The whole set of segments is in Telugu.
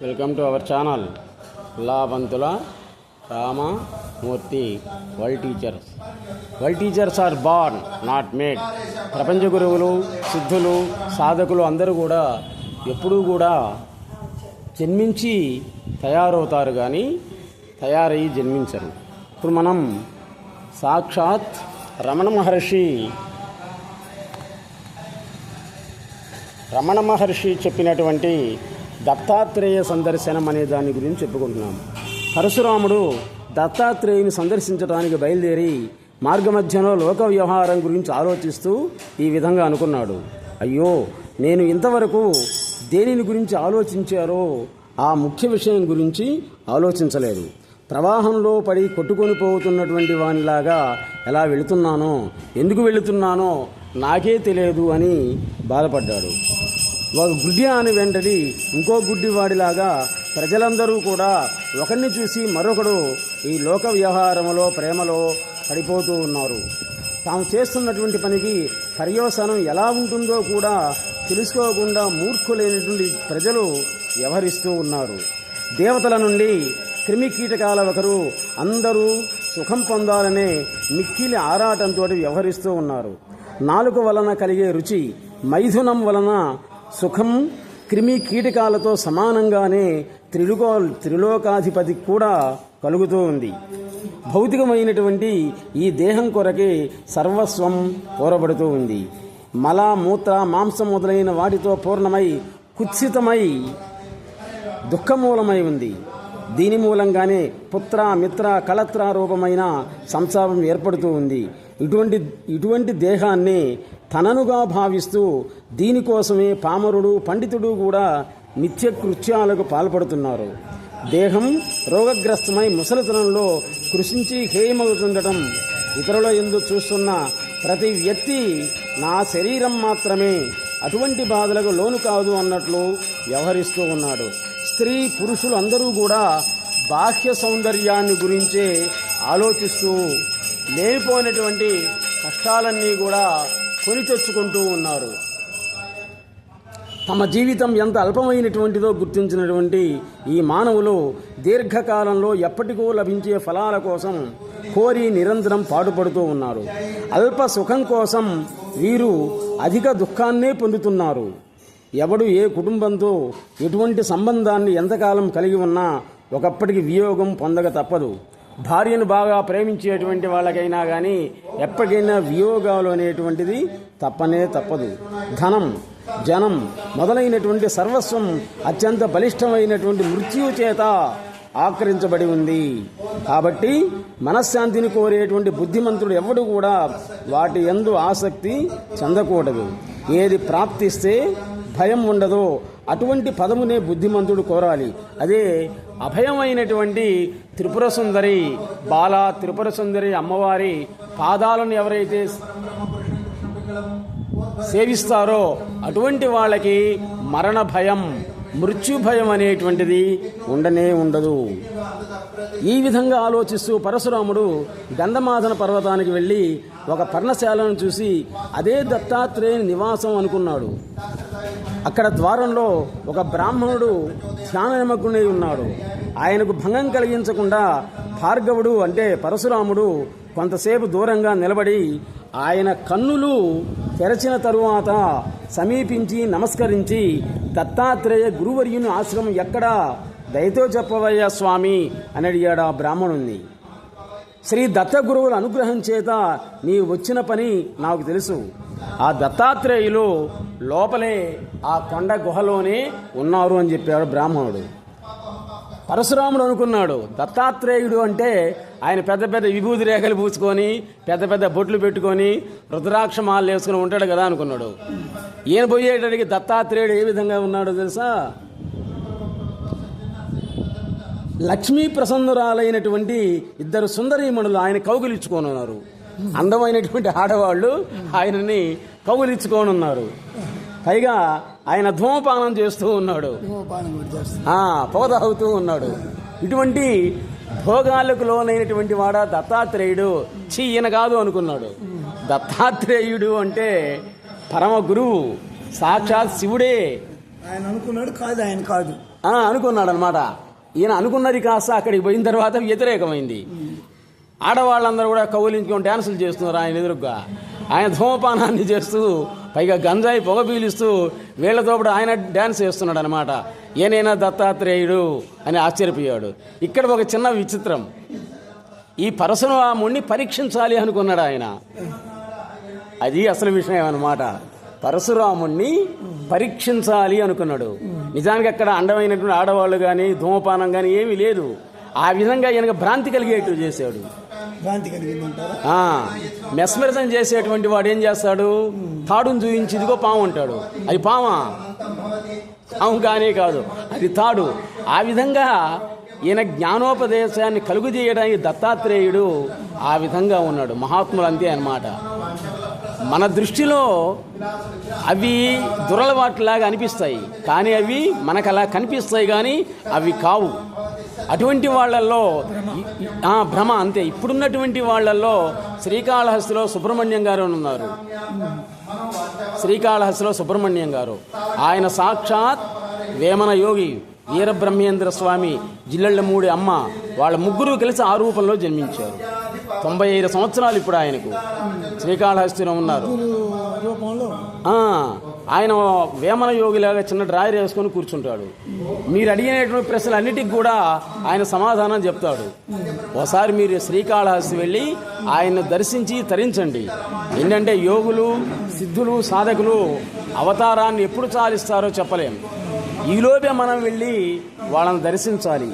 Welcome to our channel Labhanthula Ramamurthy world teachers world teachers are born not made ప్రపంచ గురువులు సిద్ధులు సాధకులు అందరూ కూడా ఎప్పుడూ కూడా జన్మించి తయారవుతారు కానీ తయారయ్యి జన్మించరు ఇప్పుడు మనం సాక్షాత్ రమణ మహర్షి రమణ మహర్షి చెప్పినటువంటి దత్తాత్రేయ సందర్శనం అనే దాని గురించి చెప్పుకుంటున్నాం. పరశురాముడు దత్తాత్రేయుని సందర్శించడానికి బయలుదేరి మార్గమధ్యంలో లోక వ్యవహారం గురించి ఆలోచిస్తూ ఈ విధంగా అనుకున్నాడు. అయ్యో నేను ఇంతవరకు దేనిని గురించి ఆలోచించారో ఆ ముఖ్య విషయం గురించి ఆలోచించలేదు. ప్రవాహంలో పడి కొట్టుకొని పోతున్నటువంటి వానిలాగా ఎలా వెళుతున్నానో ఎందుకు వెళుతున్నానో నాకే తెలియదు అని బాధపడ్డాడు ఒక అని వెంటడి ఇంకో గుడ్డివాడిలాగా ప్రజలందరూ కూడా ఒకరిని చూసి మరొకడు ఈ లోక వ్యవహారంలో ప్రేమలో పడిపోతూ ఉన్నారు. తాము చేస్తున్నటువంటి పనికి పర్యవసానం ఎలా ఉంటుందో కూడా తెలుసుకోకుండా మూర్ఖులైనటువంటి ప్రజలు వ్యవహరిస్తూ ఉన్నారు. దేవతల నుండి క్రిమి కీటకాల ఒకరు అందరూ సుఖం పొందాలనే మిక్కిలి ఆరాటంతో వ్యవహరిస్తూ ఉన్నారు. నాలుక వలన కలిగే రుచి మైథునం వలన సుఖం క్రిమి కీటకాలతో సమానంగానే త్రిలుకో త్రిలోకాధిపతి కూడా కలుగుతూ ఉంది. భౌతికమైనటువంటి ఈ దేహం కొరకే సర్వస్వం కోరబడుతూ ఉంది. మల మూత్ర మాంసం మొదలైన వాటితో పూర్ణమై కుత్సితమై దుఃఖమూలమై ఉంది. దీని మూలంగానే పుత్ర మిత్ర కళత్ర రూపమైన సంసారం ఏర్పడుతూ ఉంది. ఇటువంటి ఇటువంటి దేహాన్ని తననుగా భావిస్తూ దీనికోసమే పామరుడు పండితుడు కూడా నిత్య కృత్యాలకు పాల్పడుతున్నారు. దేహం రోగగ్రస్తమై ముసలితనంలో కృషించి హేయమవుతుండటం ఇతరుల ఎందు చూస్తున్న ప్రతి వ్యక్తి నా శరీరం మాత్రమే అటువంటి బాధలకు లోను కాదు అన్నట్లు వ్యవహరిస్తూ ఉన్నాడు. స్త్రీ పురుషులు అందరూ కూడా బాహ్య సౌందర్యాన్ని గురించే ఆలోచిస్తూ లేనిపోయినటువంటి కష్టాలన్నీ కూడా కొని తెచ్చుకుంటూ ఉన్నారు. తమ జీవితం ఎంత అల్పమైనటువంటిదో గుర్తించినటువంటి ఈ మానవులు దీర్ఘకాలంలో ఎప్పటికో లభించే ఫలాల కోసం కోరి నిరంతరం పాటుపడుతూ ఉన్నారు. అల్ప సుఖం కోసం వీరు అధిక దుఃఖాన్నే పొందుతున్నారు. ఎవడు ఏ కుటుంబంతో ఎటువంటి సంబంధాన్ని ఎంతకాలం కలిగి ఉన్నా ఒకప్పటికి వియోగం పొందక తప్పదు. భార్యను బాగా ప్రేమించేటువంటి వాళ్ళకైనా కానీ ఎప్పటికైనా వియోగాలు అనేటువంటిది తప్పనే తప్పదు. ధనం జనం మొదలైనటువంటి సర్వస్వం అత్యంత బలిష్టమైనటువంటి మృత్యువు చేత ఆకరించబడి ఉంది. కాబట్టి మనశ్శాంతిని కోరేటువంటి బుద్ధిమంతుడు ఎవడు కూడా వాటి ఎందు ఆసక్తి చెందకూడదు. ఏది ప్రాప్తిస్తే భయం ఉండదో అటువంటి పదమునే బుద్ధిమంతుడు కోరాలి. అదే అభయమైనటువంటి త్రిపుర సుందరి బాల త్రిపుర సుందరి అమ్మవారి పాదాలను ఎవరైతే సేవిస్తారో అటువంటి వాళ్ళకి మరణ భయం మృత్యు భయం అనేటువంటిది ఉండనే ఉండదు. ఈ విధంగా ఆలోచిస్తూ పరశురాముడు గంధమాధన పర్వతానికి వెళ్ళి ఒక పర్ణశాలను చూసి అదే దత్తాత్రేయ నివాసం అనుకున్నాడు. అక్కడ ద్వారంలో ఒక బ్రాహ్మణుడు ధ్యాన నిమగ్నుడై ఉన్నాడు. ఆయనకు భంగం కలిగించకుండా భార్గవుడు అంటే పరశురాముడు కొంతసేపు దూరంగా నిలబడి ఆయన కన్నులు తెరచిన తరువాత సమీపించి నమస్కరించి దత్తాత్రేయ గురువర్యుని ఆశ్రమం ఎక్కడా? దయతో చెప్పవయ్యా స్వామి అని అడిగాడు ఆ బ్రాహ్మణుణ్ణి. శ్రీ దత్త గురువుల అనుగ్రహం చేత నీ వచ్చిన పని నాకు తెలుసు. ఆ దత్తాత్రేయులు లోపలే ఆ కొండ గుహలోనే ఉన్నారు అని చెప్పాడు బ్రాహ్మణుడు. పరశురాముడు అనుకున్నాడు దత్తాత్రేయుడు అంటే ఆయన పెద్ద పెద్ద విభూతి రేఖలు పూసుకొని పెద్ద పెద్ద బొట్లు పెట్టుకొని రుద్రాక్ష మాలలు వేసుకుని ఉంటాడు కదా అనుకున్నాడు. ఈయన పోయేటడికి దత్తాత్రేయుడు ఏ విధంగా ఉన్నాడో తెలుసా? లక్ష్మీ ప్రసన్నురాలైనటువంటి ఇద్దరు సుందరీమణులు ఆయన కౌగిలించుకొని ఉన్నారు. అందమైనటువంటి ఆడవాళ్ళు ఆయనని కౌగిలించుకొని ఉన్నారు పైగా ఆయన ధూమపానం చేస్తూ ఉన్నాడు. పొగ తాగుతూ ఉన్నాడు. ఇటువంటి భోగాలకు లోనైనటువంటి వాడా దత్తాత్రేయుడు. చీ ఈయన కాదు అనుకున్నాడు. దత్తాత్రేయుడు అంటే పరమ గురువు సాక్షాత్ శివుడే. ఆయన అనుకున్నాడు కాదు ఆయన కాదు. ఆ, అనుకున్నాడు అనమాట ఈయన అనుకున్నది కాస్త అక్కడికి పోయిన తర్వాత వ్యతిరేకమైంది. ఆడవాళ్ళందరూ కూడా కౌలించుకొని డ్యాన్సులు చేస్తున్నారు ఆయన ఎదురుగా ఆయన ధూమపానాన్ని చేస్తూ పైగా గంజాయి పొగ పీలుస్తూ వీళ్ళతో కూడా ఆయన డ్యాన్స్ చేస్తున్నాడు అనమాట ఏనైనా దత్తాత్రేయుడు అని ఆశ్చర్యపోయాడు. ఇక్కడ ఒక చిన్న విచిత్రం. ఈ పరశురాముణ్ణి పరీక్షించాలి అనుకున్నాడు ఆయన. అది అసలు విషయం అనమాట పరశురాముణ్ణి పరీక్షించాలి అనుకున్నాడు. నిజానికి అక్కడ అండమైనటువంటి ఆడవాళ్ళు కానీ ధూమపానం కానీ ఏమీ లేదు. ఆ విధంగా ఈయనకు భ్రాంతి కలిగేట్టు చేశాడు. భ్రాంతి కలిగిందంటారా? మెస్మరిజం చేసేటువంటి వాడు ఏం చేస్తాడు? తాడును చూపించి ఇదిగో పాము అంటాడు. అది పామా? పాము కానే కాదు. అది తాడు. ఆ విధంగా ఈయన జ్ఞానోపదేశాన్ని కలుగు చేయడానికి దత్తాత్రేయుడు ఆ విధంగా ఉన్నాడు. మహాత్ములు అంతే అన్నమాట. మన దృష్టిలో అవి దురలవాట్లాగా అనిపిస్తాయి. కానీ అవి మనకు అలా కనిపిస్తాయి కానీ అవి కావు. అటువంటి వాళ్ళల్లో భ్రమ అంతే. ఇప్పుడున్నటువంటి వాళ్ళల్లో శ్రీకాళహస్తిలో సుబ్రహ్మణ్యం గారు ఉన్నారు. శ్రీకాళహస్తిలో సుబ్రహ్మణ్యం గారు. ఆయన సాక్షాత్ వేమన యోగి వీరబ్రహ్మేంద్ర స్వామి జిల్లెళ్ళమూడి అమ్మ వాళ్ళ ముగ్గురు కలిసి ఆ రూపంలో జన్మించారు. తొంభై ఐదు సంవత్సరాలు ఇప్పుడు ఆయనకు శ్రీకాళహస్తిలో ఉన్నారు. ఆయన వేమన యోగిలాగా చిన్న డ్రాయర్ వేసుకొని కూర్చుంటాడు. మీరు అడిగినటువంటి ప్రశ్నలు అన్నిటికి కూడా ఆయన సమాధానం చెప్తాడు. ఒకసారి మీరు శ్రీకాళహస్తి వెళ్ళి ఆయన్ను దర్శించి తరించండి. ఏంటంటే యోగులు సిద్ధులు సాధకులు అవతారాన్ని ఎప్పుడు చాలిస్తారో చెప్పలేము ఈలోపే మనం వెళ్ళి వాళ్ళని దర్శించాలి.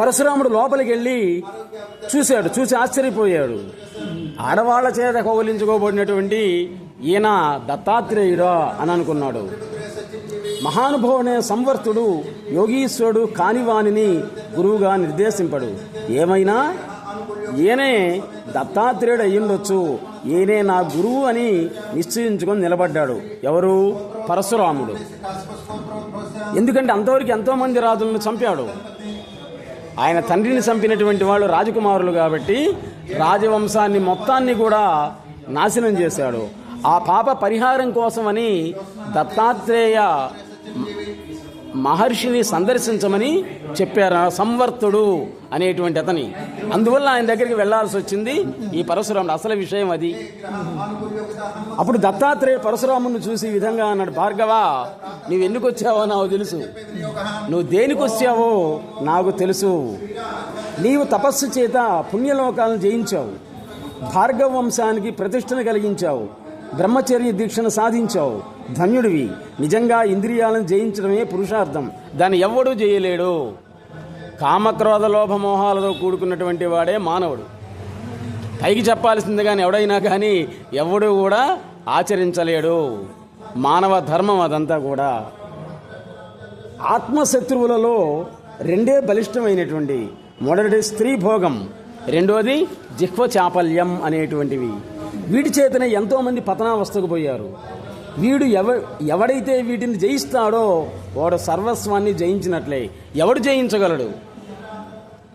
పరశురాముడు లోపలికి వెళ్ళి చూశాడు. చూసి ఆశ్చర్యపోయాడు. ఆడవాళ్ళ చేత కౌలించుకోబడినటువంటి ఈయన దత్తాత్రేయుడా అని అనుకున్నాడు. మహానుభావునే సంవర్తుడు యోగీశ్వరుడు కానివాణిని గురువుగా నిర్దేశింపడు. ఏమైనా? ఈయనే దత్తాత్రేయుడు అయ్యుండొచ్చు ఈయనే నా గురువు అని నిశ్చయించుకొని నిలబడ్డాడు. ఎవరు? పరశురాముడు. ఎందుకంటే అంతవరకు ఎంతోమంది రాజులను చంపాడు. ఆయన తండ్రిని చంపినటువంటి వాళ్ళు రాజకుమారులు కాబట్టి రాజవంశాన్ని మొత్తాన్ని కూడా నాశనం చేశాడు. ఆ పాప పరిహారం కోసమని దత్తాత్రేయ మహర్షిని సందర్శించమని చెప్పారు. సంవర్తుడు అనేటువంటి అతని. అందువల్ల ఆయన దగ్గరికి వెళ్ళాల్సి వచ్చింది. ఈ పరశురాముడు అసలు విషయం అది. అప్పుడు దత్తాత్రేయ పరశురాముని చూసి ఈ విధంగా అన్నాడు భార్గవ నువ్వు ఎందుకు వచ్చావో నాకు తెలుసు. నువ్వు దేనికి వచ్చావో నాకు తెలుసు. నీవు తపస్సు చేత పుణ్యలోకాలను జయించావు. భార్గవ వంశానికి ప్రతిష్టను కలిగించావు. బ్రహ్మచర్య దీక్షను సాధించావు. ధన్యుడివి. నిజంగా ఇంద్రియాలను జయించడమే పురుషార్థం. దాన్ని ఎవ్వడూ చేయలేడు కామక్రోధ లోభమోహాలతో కూడుకున్నటువంటి వాడే మానవుడు. పైకి చెప్పాల్సింది కానీ ఎవడైనా కానీ ఎవడు కూడా ఆచరించలేడు. మానవ ధర్మం అదంతా కూడా. ఆత్మశత్రువులలో రెండే బలిష్టమైనటువంటి మొదటి స్త్రీ భోగం రెండోది జిహ్వ చాపల్యం అనేటువంటివి. వీటి చేతనే ఎంతోమంది పతనావస్థకు పోయారు. వీడు ఎవ ఎవడైతే వీటిని జయిస్తాడో వాడు సర్వస్వాన్ని జయించినట్లే. ఎవడు జయించగలడు?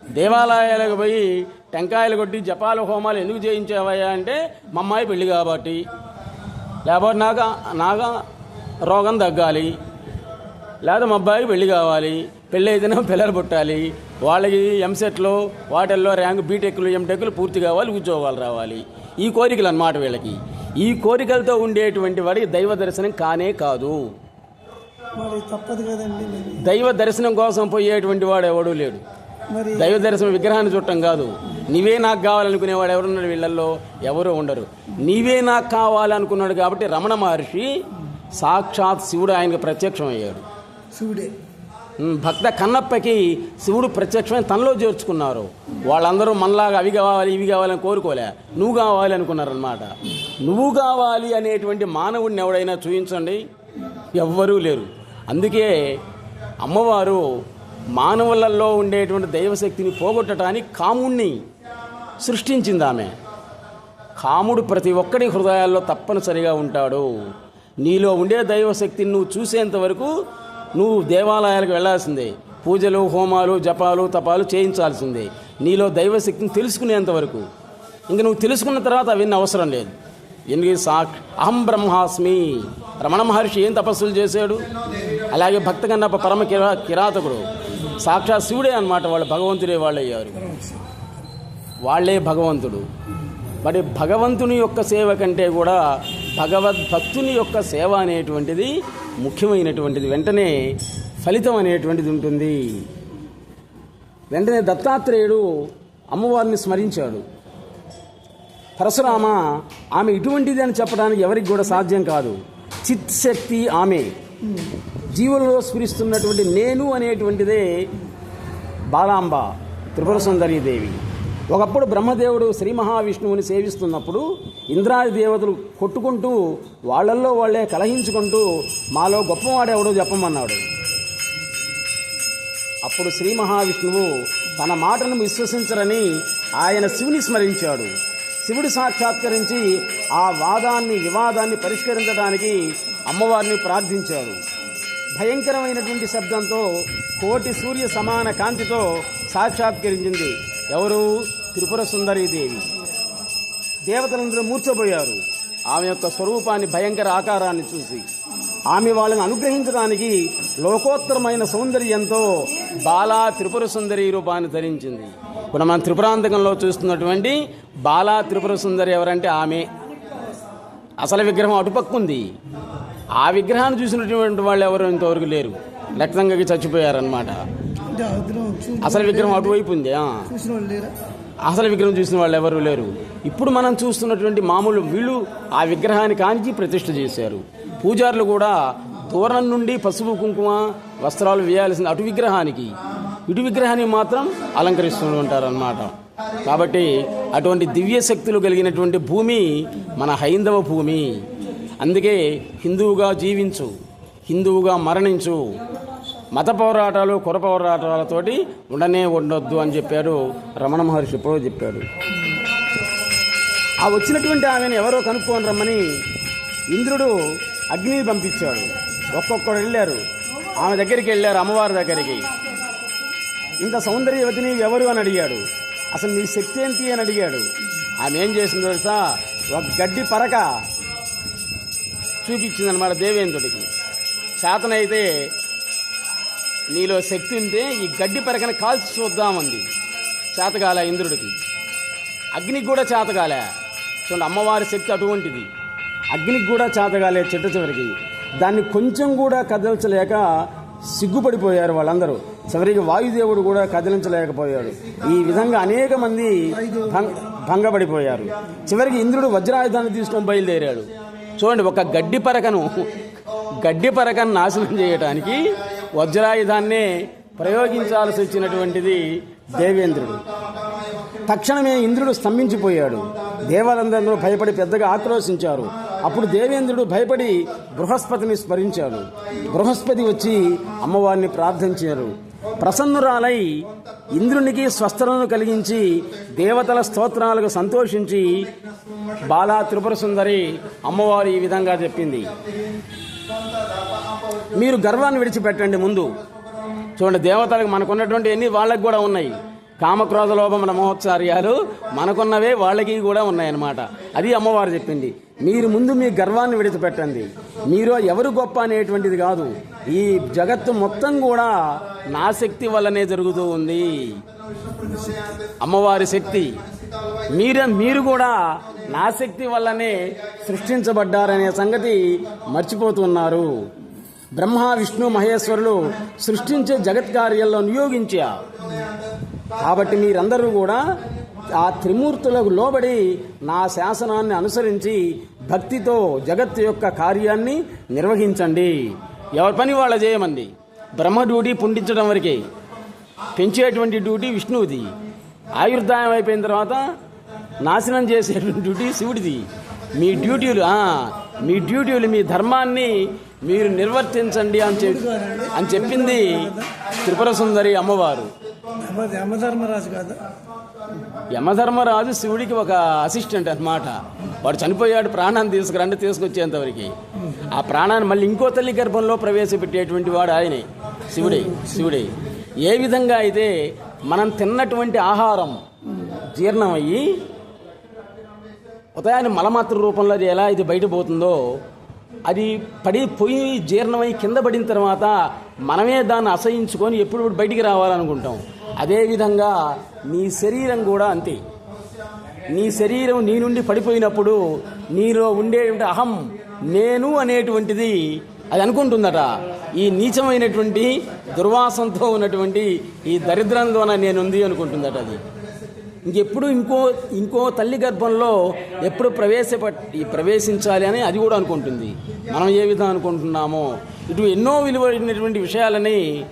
దేవాలయాలకు పోయి టెంకాయలు కొట్టి జపాల హోమాలు ఎందుకు చేయించావయ్యా అంటే మా అమ్మాయి పెళ్ళి కాబట్టి. లేకపోతే నాకు నాగా రోగం తగ్గాలి. లేదా మా అబ్బాయికి పెళ్ళి కావాలి. పెళ్ళి అయితేనే పిల్లలు పుట్టాలి. వాళ్ళకి ఎంసెట్లో వాటిల్లో ర్యాంక్ బీటెక్లు ఎంటెక్లు పూర్తి కావాలి ఉద్యోగాలు రావాలి. ఈ కోరికలు అన్నమాట వీళ్ళకి. ఈ కోరికలతో ఉండేటువంటి వాడికి దైవ దర్శనం కానే కాదు. తప్పదు కదండి దైవ దర్శనం కోసం పోయేటువంటి వాడు ఎవడూ లేడు. దైవ దర్శనం విగ్రహాన్ని చుట్టం కాదు. నీవే నాకు కావాలనుకునేవాడు ఎవరున్నాడు వీళ్ళల్లో? ఎవరు ఉండరు. నీవే నాకు కావాలనుకున్నాడు కాబట్టి రమణ మహర్షి సాక్షాత్ శివుడు ఆయనకు ప్రత్యక్షం అయ్యాడు శివుడే. భక్త కన్నప్పకి శివుడు ప్రత్యక్షమై తనలో చేర్చుకున్నారు. వాళ్ళందరూ మనలాగా అవి కావాలి ఇవి కావాలని కోరుకోలే. నువ్వు కావాలి అనుకున్నారనమాట నువ్వు కావాలి అనేటువంటి మానవుడిని ఎవడైనా చూపించండి ఎవ్వరూ లేరు. అందుకే అమ్మవారు మానవులలో ఉండేటువంటి దైవశక్తిని పోగొట్టడానికి కాముణ్ణి సృష్టించింది ఆమె. కాముడు ప్రతి ఒక్కడి హృదయాల్లో తప్పనిసరిగా ఉంటాడు. నీలో ఉండే దైవశక్తిని నువ్వు చూసేంత వరకు నువ్వు దేవాలయాలకు వెళ్ళాల్సిందే. పూజలు హోమాలు జపాలు తపాలు చేయించాల్సిందే. నీలో దైవశక్తిని తెలుసుకునేంత వరకు. ఇంక నువ్వు తెలుసుకున్న తర్వాత అవన్నీ అవసరం లేదు. ఎందుకు సా అహం బ్రహ్మాస్మి. రమణ మహర్షి ఏం తపస్సులు చేశాడు? అలాగే భక్త కన్నప్ప పరమ కిరా కిరాతకుడు. సాక్షాత్ శివుడే అన్నమాట వాళ్ళు భగవంతుడే వాళ్ళు అయ్యారు వాళ్ళే భగవంతుడు. మరి భగవంతుని యొక్క సేవ కంటే కూడా భగవద్భక్తుని యొక్క సేవ అనేటువంటిది ముఖ్యమైనటువంటిది. వెంటనే ఫలితం అనేటువంటిది ఉంటుంది. వెంటనే దత్తాత్రేయుడు అమ్మవారిని స్మరించాడు. పరశురామ ఆమె ఇటువంటిది అని చెప్పడానికి ఎవరికి కూడా సాధ్యం కాదు. చిత్ శక్తి ఆమె. జీవులలో స్ఫురిస్తున్నటువంటి నేను అనేటువంటిదే బాలాంబ త్రిపుర సుందరీదేవి. ఒకప్పుడు బ్రహ్మదేవుడు శ్రీ మహావిష్ణువుని సేవిస్తున్నప్పుడు ఇంద్రాది దేవతలు కొట్టుకుంటూ వాళ్ళల్లో వాళ్ళే కలహించుకుంటూ మాలో గొప్పవాడెవడో చెప్పమన్నాడు. అప్పుడు శ్రీ మహావిష్ణువు తన మాటను విశ్వసించరని ఆయన శివుని స్మరించాడు. శివుడు సాక్షాత్కరించి ఆ వాదాన్ని వివాదాన్ని పరిష్కరించడానికి అమ్మవారిని ప్రార్థించాడు. భయంకరమైనటువంటి శబ్దంతో కోటి సూర్య సమాన కాంతితో సాక్షాత్కరించింది. ఎవరు? త్రిపుర సుందరీదేవి దేవతలందరూ మూర్చబోయారు. ఆమె యొక్క స్వరూపాన్ని భయంకర ఆకారాన్ని చూసి. ఆమె వాళ్ళని అనుగ్రహించడానికి లోకోత్తరమైన సౌందర్యంతో బాలా త్రిపుర సుందరి రూపాన్ని ధరించింది. ఇప్పుడు మనం త్రిపురాంతకంలో చూస్తున్నటువంటి బాలా త్రిపుర సుందరి ఎవరంటే ఆమె. అసలు విగ్రహం అటుపక్కుంది. ఆ విగ్రహాన్ని చూసినటువంటి వాళ్ళు ఎవరు ఇంతవరకు లేరు. రక్తంగా చచ్చిపోయారనమాట అసలు విగ్రహం అటువైపు ఉంది అసలు విగ్రహం చూసిన వాళ్ళు ఎవరు లేరు. ఇప్పుడు మనం చూస్తున్నటువంటి మామూలు వీళ్ళు ఆ విగ్రహాన్ని కాంచి ప్రతిష్ఠ చేశారు. పూజారులు కూడా దూరం నుండి పసుపు కుంకుమ వస్త్రాలు వేయాల్సిన అటు విగ్రహానికి ఇటు విగ్రహాన్ని మాత్రం అలంకరిస్తూ ఉంటారన్నమాట. కాబట్టి అటువంటి దివ్య శక్తులు కలిగినటువంటి భూమి మన హైందవ భూమి. అందుకే హిందువుగా జీవించు హిందువుగా మరణించు మత పోరాటాలు కుర పోరాటాలతోటి ఉండనే ఉండొద్దు అని చెప్పాడు రమణ మహర్షి. ఎప్పుడో చెప్పాడు. ఆ వచ్చినటువంటి ఆమెను ఎవరో కనుక్కొని రమ్మని ఇంద్రుడు అగ్నిని పంపించాడు. ఒక్కొక్కరు వెళ్ళారు. ఆమె దగ్గరికి వెళ్ళారు అమ్మవారి దగ్గరికి. ఇంత సౌందర్యవతిని ఎవరు అని అడిగాడు. అసలు నీ శక్తి ఏంటి అని అడిగాడు. ఆమె ఏం చేసిందో తెలుసా? ఒక గడ్డి పరక చూపించిందనమాట దేవేంద్రుడికి. చేతనైతే నీలో శక్తి ఉంటే ఈ గడ్డి పరకన కాల్చి చూద్దామంది. చేతగాల ఇంద్రుడికి. అగ్నికి కూడా చేతగాలే. చూడండి అమ్మవారి శక్తి అటువంటిది. అగ్నికి కూడా చేతగాలే చిట్ట చివరికి. దాన్ని కొంచెం కూడా కదల్చలేక సిగ్గుపడిపోయారు వాళ్ళందరూ. చివరికి వాయుదేవుడు కూడా కదిలించలేకపోయాడు. ఈ విధంగా అనేక మంది భంగపడిపోయారు. చివరికి ఇంద్రుడు వజ్రాయుధాన్ని తీసుకొని బయలుదేరాడు. చూడండి ఒక గడ్డి పరకను గడ్డి పరకను నాశనం చేయటానికి వజ్రాయుధాన్నే ప్రయోగించాల్సి వచ్చినటువంటిది దేవేంద్రుడు. తక్షణమే ఇంద్రుడు స్తంభించిపోయాడు. దేవాలందరూ భయపడి పెద్దగా ఆక్రోశించారు. అప్పుడు దేవేంద్రుడు భయపడి బృహస్పతిని స్మరించాడు. బృహస్పతి వచ్చి అమ్మవారిని ప్రార్థించారు. ప్రసన్నురాలై ఇంద్రునికి స్వస్థలను కలిగించి దేవతల స్తోత్రాలకు సంతోషించి బాలా త్రిపుర సుందరి అమ్మవారు ఈ విధంగా చెప్పింది. మీరు గర్వాన్ని విడిచిపెట్టండి ముందు. చూడండి దేవతలకు మనకున్నటువంటి ఎన్ని వాళ్ళకి కూడా ఉన్నాయి. కామక్రోధ లోపముల మహోత్సార్యాలు మనకున్నవే వాళ్ళకి కూడా ఉన్నాయన్నమాట. అది అమ్మవారు చెప్పింది. మీరు ముందు మీ గర్వాన్ని విడిచిపెట్టండి. మీరు ఎవరు గొప్ప అనేటువంటిది కాదు. ఈ జగత్తు మొత్తం కూడా నా శక్తి వల్లనే జరుగుతూ ఉంది. అమ్మవారి శక్తి. మీరు మీరు కూడా నా శక్తి వల్లనే సృష్టించబడ్డారనే సంగతి మర్చిపోతున్నారు. బ్రహ్మ విష్ణు మహేశ్వరులు సృష్టించే జగత్ కార్యాల్లో నియోగించా కాబట్టి మీరందరూ కూడా ఆ త్రిమూర్తులకు లోబడి నా శాసనాన్ని అనుసరించి భక్తితో జగత్తు యొక్క కార్యాన్ని నిర్వహించండి. ఎవరి పని వాళ్ళ చేయమంది? బ్రహ్మ డ్యూటీ పుండించడం వరకే. పెంచేటువంటి డ్యూటీ విష్ణువుది. ఆయుర్దాయం అయిపోయిన తర్వాత నాశనం చేసేటువంటి డ్యూటీ శివుడిది. మీ డ్యూటీలు మీ డ్యూటీలు మీ ధర్మాన్ని మీరు నిర్వర్తించండి అని చెప్పి అని చెప్పింది త్రిపుర సుందరి అమ్మవారు. యమ యమధర్మరాజు కాదా. యమధర్మరాజు శివుడికి ఒక అసిస్టెంట్ అన్నమాట. వాడు చనిపోయాడు ప్రాణాన్ని తీసుకురండి తీసుకొచ్చేంతవరకు ఆ ప్రాణాన్ని మళ్ళీ ఇంకో తల్లి గర్భంలో ప్రవేశపెట్టేటువంటి వాడు ఆయనే శివుడే శివుడే. ఏ విధంగా అయితే మనం తిన్నటువంటి ఆహారం జీర్ణమయ్యి ఉదయాన్నే మలమాత్ర రూపంలో అది ఎలా ఇది బయట పోతుందో అది పడి పోయి జీర్ణమై కింద పడిన తర్వాత మనమే దాన్ని అసహించుకొని ఎప్పుడు బయటికి రావాలనుకుంటాం. అదేవిధంగా నీ శరీరం కూడా అంతే. నీ శరీరం నీ నుండి పడిపోయినప్పుడు నీలో ఉండేటువంటి అహం నేను అనేటువంటిది అది అనుకుంటుందట. ఈ నీచమైనటువంటి దుర్వాసంతో ఉన్నటువంటి ఈ దరిద్రంలోన నేనుంది అనుకుంటుందట అది. ఇంకెప్పుడు ఇంకో ఇంకో తల్లి గర్భంలో ఎప్పుడు ప్రవేశపెట్టి ప్రవేశించాలి అని అది కూడా అనుకుంటుంది. మనం ఏ విధంగా అనుకుంటున్నామో. ఇటు ఎన్నో విలువైనటువంటి విషయాలని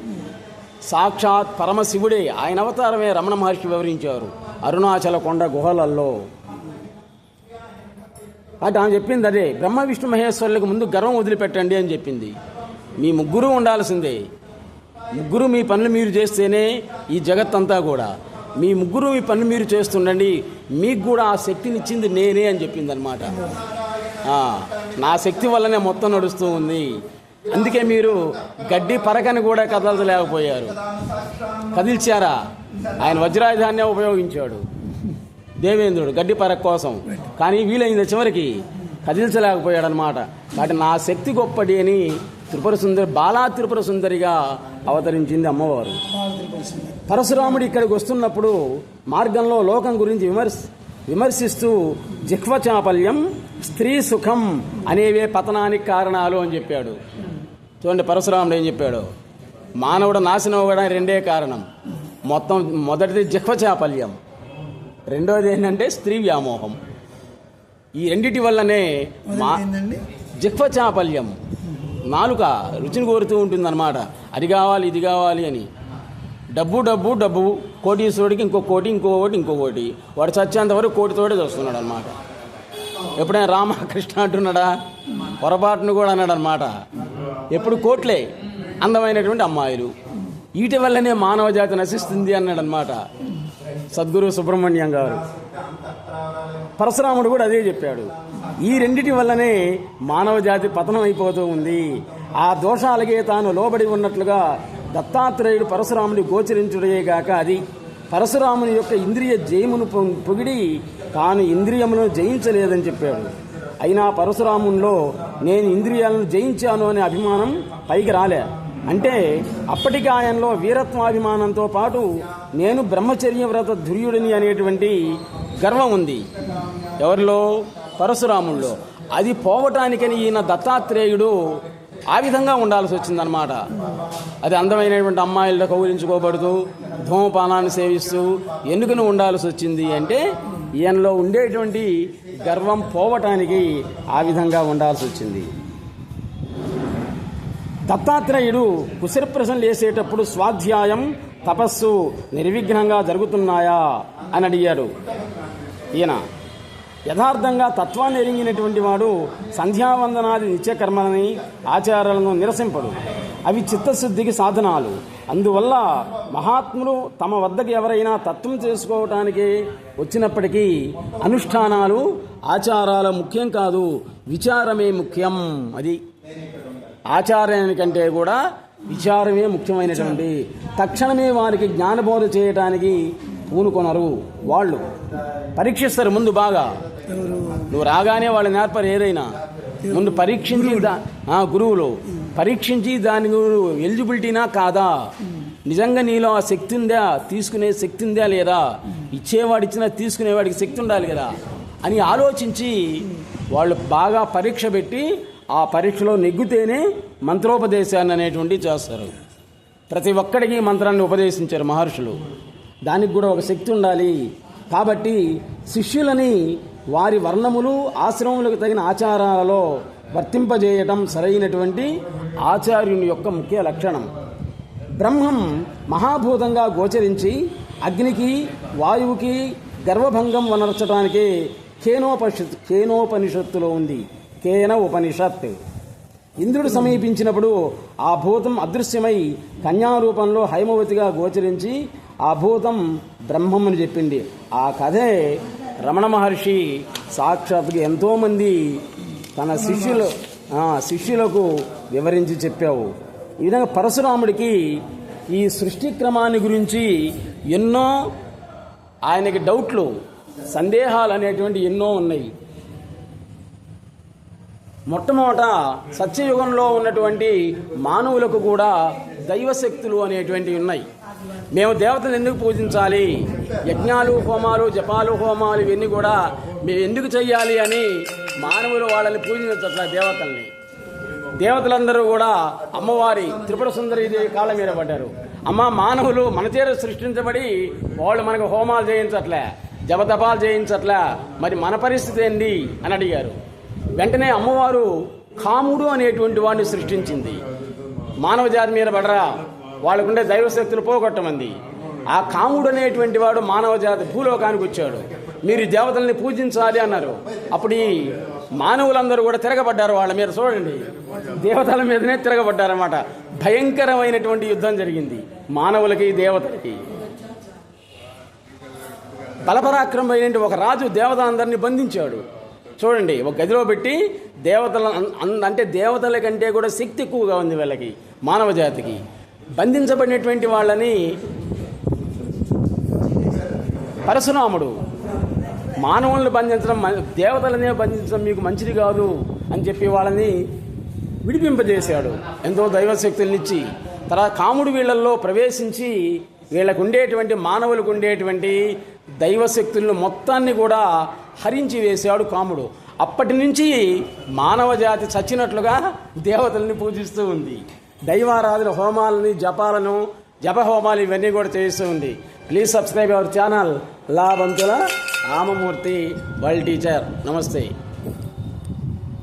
సాక్షాత్ పరమశివుడే ఆయన అవతారమే రమణ మహర్షి వివరించారు. అరుణాచల కొండ గుహలల్లో. కాబట్టి ఆమె చెప్పింది అదే బ్రహ్మ విష్ణు మహేశ్వరులకు ముందు గర్వం వదిలిపెట్టండి అని చెప్పింది. మీ ముగ్గురు ఉండాల్సిందే. ముగ్గురు మీ పనులు మీరు చేస్తేనే ఈ జగత్తంతా కూడా. మీ ముగ్గురు మీ పని మీరు చేస్తుండండి మీకు కూడా ఆ శక్తినిచ్చింది నేనే అని చెప్పింది అనమాట నా శక్తి వల్లనే మొత్తం నడుస్తూ ఉంది. అందుకే మీరు గడ్డి పరకని కూడా కదలలేకపోయారు. కదిల్చారా? ఆయన వజ్రాయుధాన్నే ఉపయోగించాడు. దేవేంద్రుడు గడ్డి పరక కోసం. కానీ వీలైంది చివరికి కదిల్చలేకపోయాడు అనమాట కాబట్టి నా శక్తి గొప్పది అని త్రిపుర సుందరి బాలా త్రిపుర సుందరిగా అవతరించింది అమ్మవారు. పరశురాముడు ఇక్కడికి వస్తున్నప్పుడు మార్గంలో లోకం గురించి విమర్శ విమర్శిస్తూ జిహ్వ చాపల్యం స్త్రీ సుఖం అనేవే పతనానికి కారణాలు అని చెప్పాడు. చూడండి పరశురాముడు ఏం చెప్పాడు? మానవుడు నాశనం అవ్వడానికి రెండే కారణం. మొత్తం మొదటిది జిహ్వ చాపల్యం రెండోది ఏంటంటే స్త్రీ వ్యామోహం. ఈ రెండిటి వల్లనే మా ఏంటండి? జిహ్వ చాపల్యం నాలుక రుచిని కోరుతూ ఉంటుందన్నమాట. అది కావాలి ఇది కావాలి అని. డబ్బు డబ్బు డబ్బు. కోటీశ్వరుడికి ఇంకో కోటి ఇంకో కోటి ఇంకో కోటి. వాడు చచ్చేంత వరకు కోటితోటే చూస్తున్నాడు అనమాట ఎప్పుడైనా రామకృష్ణ అంటున్నాడా? పొరపాటును కూడా అన్నాడు అనమాట ఎప్పుడు కోట్లే అందమైనటువంటి అమ్మాయిలు. వీటి వల్లనే మానవ జాతి నశిస్తుంది అన్నాడు అనమాట సద్గురు సుబ్రహ్మణ్యం గారు. పరశురాముడు కూడా అదే చెప్పాడు. ఈ రెండిటి వల్లనే మానవ జాతి పతనం అయిపోతూ ఉంది. ఆ దోషాలకే తాను లోబడి ఉన్నట్లుగా దత్తాత్రేయుడు పరశురాముని గోచరించుడేగాక అది. పరశురాముని యొక్క ఇంద్రియ జయమును పొగిడి తాను ఇంద్రియములను జయించలేదని చెప్పాడు. అయినా పరశురాముల్లో నేను ఇంద్రియాలను జయించాను అనే అభిమానం పైకి రాలే. అంటే అప్పటికి ఆయనలో వీరత్వాభిమానంతో పాటు నేను బ్రహ్మచర్య వ్రత ధుర్యుడిని అనేటువంటి గర్వం ఉంది. ఎవరిలో? పరశురాముల్లో. అది పోవటానికని ఈయన దత్తాత్రేయుడు ఆ విధంగా ఉండాల్సి వచ్చిందనమాట అది అందమైనటువంటి అమ్మాయిలతో కౌలించుకోబడుతూ ధూమపానాన్ని సేవిస్తూ ఎందుకుని ఉండాల్సి వచ్చింది అంటే ఈయనలో ఉండేటువంటి గర్వం పోవటానికి ఆ విధంగా ఉండాల్సి వచ్చింది. దత్తాత్రేయుడు కుశలప్రశ్నలు వేసేటప్పుడు స్వాధ్యాయం తపస్సు నిర్విఘ్నంగా జరుగుతున్నాయా అని అడిగాడు ఈయన. యథార్థంగా తత్వాన్ని ఎరిగినటువంటి వాడు సంధ్యావందనాది నిత్యకర్మలని ఆచారాలను నిరసింపడు. అవి చిత్తశుద్ధికి సాధనాలు. అందువల్ల మహాత్ములు తమ వద్దకు ఎవరైనా తత్వం చేసుకోవటానికి వచ్చినప్పటికీ అనుష్ఠానాలు ఆచారాలు ముఖ్యం కాదు విచారమే ముఖ్యం. అది ఆచార్యానికంటే కూడా విచారమే ముఖ్యమైనటువంటి తక్షణమే వారికి జ్ఞానబోధ చేయటానికి పూనుకొనరు వాళ్ళు. పరీక్షిస్తారు ముందు బాగా. నువ్వు రాగానే వాళ్ళు నేర్పరు ఏదైనా. ముందు పరీక్షించి దా- గురువులు. పరీక్షించి దాని ఎలిజిబిలిటీనా కాదా? నిజంగా నీలో ఆ శక్తి ఉందా? తీసుకునే శక్తి ఉందా లేదా? ఇచ్చేవాడు ఇచ్చినా తీసుకునేవాడికి శక్తి ఉండాలి కదా? అని ఆలోచించి వాళ్ళు బాగా పరీక్ష పెట్టి ఆ పరీక్షలో నెగ్గుతేనే మంత్రోపదేశాన్ని అనేటువంటి చేస్తారు. ప్రతి ఒక్కడికి మంత్రాన్ని ఉపదేశించారు మహర్షులు. దానికి కూడా ఒక శక్తి ఉండాలి. కాబట్టి శిష్యులని వారి వర్ణములు ఆశ్రమములకు తగిన ఆచారాలలో వర్తింపజేయటం సరైనటువంటి ఆచార్యుని యొక్క ముఖ్య లక్షణం. బ్రహ్మం మహాభూతంగా గోచరించి అగ్నికి వాయువుకి గర్వభంగం వనర్చడానికి కేనోపనిషత్ కేనోపనిషత్తులో ఉంది. కేన ఉపనిషత్. ఇంద్రుడు సమీపించినప్పుడు ఆ భూతం అదృశ్యమై కన్యారూపంలో హైమవతిగా గోచరించి ఆ భూతం బ్రహ్మమని చెప్పింది. ఆ కథే రమణ మహర్షి సాక్షాత్గా ఎంతోమంది తన శిష్యులు శిష్యులకు వివరించి చెప్పావు. ఈ విధంగా పరశురాముడికి ఈ సృష్టి క్రమాన్ని గురించి ఎన్నో ఆయనకి డౌట్లు సందేహాలు అనేటువంటి ఎన్నో ఉన్నాయి. మొట్టమొదట సత్యయుగంలో ఉన్నటువంటి మానవులకు కూడా దైవశక్తులు అనేటువంటివి ఉన్నాయి. మేము దేవతలు ఎందుకు పూజించాలి? యజ్ఞాలు హోమాలు జపాలు హోమాలు ఇవన్నీ కూడా మేము ఎందుకు చెయ్యాలి అని మానవులు వాళ్ళని పూజించట్ల దేవతల్ని. దేవతలందరూ కూడా అమ్మవారి త్రిపుర సుందరి దేవి కాళ్ళ మీద పడ్డారు. అమ్మ మానవులు మన చేత సృష్టించబడి వాళ్ళు మనకు హోమాలు చేయించట్లే జపతపాలు చేయించట్లే. మరి మన పరిస్థితి ఏంటి అని అడిగారు. వెంటనే అమ్మవారు కాముడు అనేటువంటి వాడిని సృష్టించింది. మానవ జాతి మీద పడరా? వాళ్ళకుండే దైవశక్తులు పోగొట్టమంది. ఆ కాముడు అనేటువంటి వాడు మానవ జాతి భూలోకానికి వచ్చాడు. మీరు దేవతల్ని పూజించాలి అన్నారు. అప్పుడు ఈ మానవులందరూ కూడా తిరగబడ్డారు వాళ్ళ మీద చూడండి. దేవతల మీదనే తిరగబడ్డారన్నమాట. భయంకరమైనటువంటి యుద్ధం జరిగింది మానవులకి దేవతలకి. బలపరాక్రమైనటువంటి ఒక రాజు దేవతలందరినీ బంధించాడు. చూడండి ఒక గదిలో పెట్టి దేవతల అంటే దేవతల కంటే కూడా శక్తి ఎక్కువగా ఉంది వీళ్ళకి మానవ జాతికి బంధించబడినటువంటి వాళ్ళని పరశురాముడు మానవులను బంధించడం దేవతలనే బంధించడం మీకు మంచిది కాదు అని చెప్పి వాళ్ళని విడిపింపజేశాడు. ఎంతో దైవశక్తులనిచ్చి. తర్వాత కాముడు వీళ్ళల్లో ప్రవేశించి వీళ్ళకు ఉండేటువంటి మానవులకు ఉండేటువంటి దైవశక్తులను మొత్తాన్ని కూడా హరించి వేశాడు కాముడు. అప్పటి నుంచి మానవ జాతి చచ్చినట్లుగా దేవతల్ని పూజిస్తూ ఉంది. దైవారాధన హోమాలని జపాలను జప హోమాలు ఇవన్నీ కూడా చేస్తూ ఉంది. Please subscribe our channel Labhanthula Ramamurthy world teacher నమస్తే.